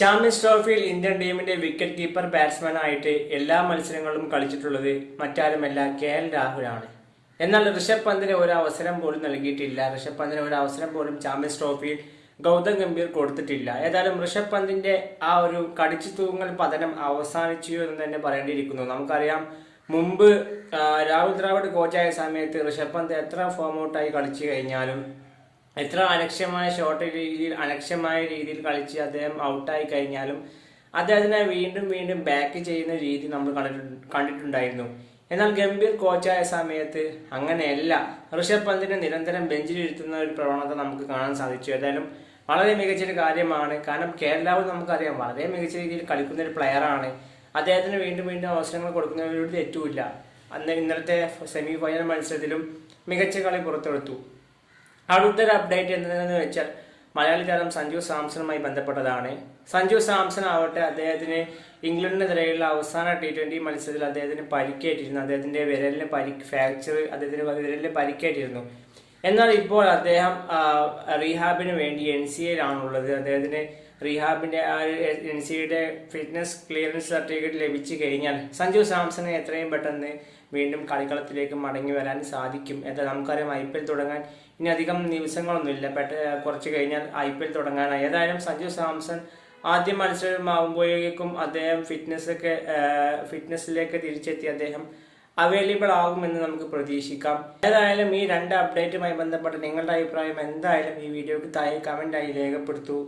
Champions ട്രോഫിയിൽ Indian ടീമിന്റെ wicket keeper batsman ആയിട്ട് എല്ലാ മത്സരങ്ങളിലും കളിച്ചിട്ടുള്ളത് മറ്റാരുമല്ല കെ എൽ രാഹുലാണ്. എന്നാൽ ഋഷഭ് പന്തിന് ഒരു അവസരം പോലും നൽകിയിട്ടില്ല. ഋഷഭ് പന്തിന് ഒരു അവസരം പോലും ചാമ്പ്യൻസ് ട്രോഫിയിൽ ഗൗതം ഗംഭീർ കൊടുത്തിട്ടില്ല. ഏതായാലും ഋഷഭ് പന്തിന്റെ ആ ഒരു കടിച്ചു തൂങ്ങൽ പതനം അവസാനിച്ചു എന്ന് തന്നെ പറയേണ്ടിയിരിക്കുന്നു. നമുക്കറിയാം മുമ്പ് രാഹുൽ ദ്രാവിഡ് കോച്ചായ സമയത്ത് ഋഷഭ് പന്ത് എത്ര ഫോം ഔട്ടായി കളിച്ചു കഴിഞ്ഞാലും എത്ര അലക്ഷ്യമായ ഷോർട്ട് രീതിയിൽ അലക്ഷ്യമായ രീതിയിൽ കളിച്ച് അദ്ദേഹം ഔട്ടായി കഴിഞ്ഞാലും അദ്ദേഹത്തിനെ വീണ്ടും വീണ്ടും ബാക്ക് ചെയ്യുന്ന രീതി നമ്മൾ കണ്ടിട്ടു കണ്ടിട്ടുണ്ടായിരുന്നു. എന്നാൽ ഗംഭീർ കോച്ചായ സമയത്ത് അങ്ങനെയല്ല. ഋഷഭ് പന്തിനെ നിരന്തരം ബെഞ്ചിലിരുത്തുന്ന ഒരു പ്രവണത നമുക്ക് കാണാൻ സാധിച്ചു. ഏതായാലും വളരെ മികച്ചൊരു കാര്യമാണ്. കാരണം കേരളാവ് നമുക്കറിയാം വളരെ മികച്ച രീതിയിൽ കളിക്കുന്ന ഒരു പ്ലെയറാണ് അദ്ദേഹത്തിന് വീണ്ടും വീണ്ടും അവസരങ്ങൾ കൊടുക്കുന്നവരോട് തെറ്റുമില്ല. അന്ന് ഇന്നലത്തെ സെമി ഫൈനൽ മത്സരത്തിലും മികച്ച കളി പുറത്തെടുത്തു. അടുത്തൊരു അപ്ഡേറ്റ് എന്തെന്ന് വെച്ചാൽ മലയാളി താരം സഞ്ജു സാംസണുമായി ബന്ധപ്പെട്ടതാണ്. സഞ്ജു സാംസൺ ആവട്ടെ അദ്ദേഹത്തിന് ഇംഗ്ലണ്ടിനെതിരെയുള്ള അവസാന ടി ട്വന്റി മത്സരത്തിൽ അദ്ദേഹത്തിന് പരിക്കേറ്റിരുന്നു. അദ്ദേഹത്തിന്റെ വിരലിന് പരി ഫ്രാക്ചർ അദ്ദേഹത്തിന് വിരലിന് പരിക്കേറ്റിരുന്നു. എന്നാൽ ഇപ്പോൾ അദ്ദേഹം റീഹാബിന് വേണ്ടി എൻ സി എയിലാണുള്ളത് അദ്ദേഹത്തിന് റീഹാബിന്റെ ആ എൻ സിയുടെ ഫിറ്റ്നസ് ക്ലിയറൻസ് സർട്ടിഫിക്കറ്റ് ലഭിച്ചു കഴിഞ്ഞാൽ സഞ്ജു സാംസണെ എത്രയും പെട്ടെന്ന് വീണ്ടും കളിക്കളത്തിലേക്ക് മടങ്ങി വരാൻ സാധിക്കും. എന്താ നമുക്കറിയാം ഐ പി എൽ തുടങ്ങാൻ ഇനി അധികം ദിവസങ്ങളൊന്നുമില്ല. പെട്ട കുറച്ച് കഴിഞ്ഞാൽ ഐ പി എൽ തുടങ്ങാനായി. ഏതായാലും സഞ്ജു സാംസൺ ആദ്യ മത്സരമാകുമ്പോഴേക്കും അദ്ദേഹം ഫിറ്റ്നസ് ഒക്കെ ഫിറ്റ്നസ്സിലേക്ക് തിരിച്ചെത്തി അദ്ദേഹം അവൈലബിൾ ആകുമെന്ന് നമുക്ക് പ്രതീക്ഷിക്കാം. ഏതായാലും ഈ രണ്ട് അപ്ഡേറ്റുമായി ബന്ധപ്പെട്ട് നിങ്ങളുടെ അഭിപ്രായം എന്തായാലും ഈ വീഡിയോക്ക് താഴെ കമന്റായി രേഖപ്പെടുത്തൂ.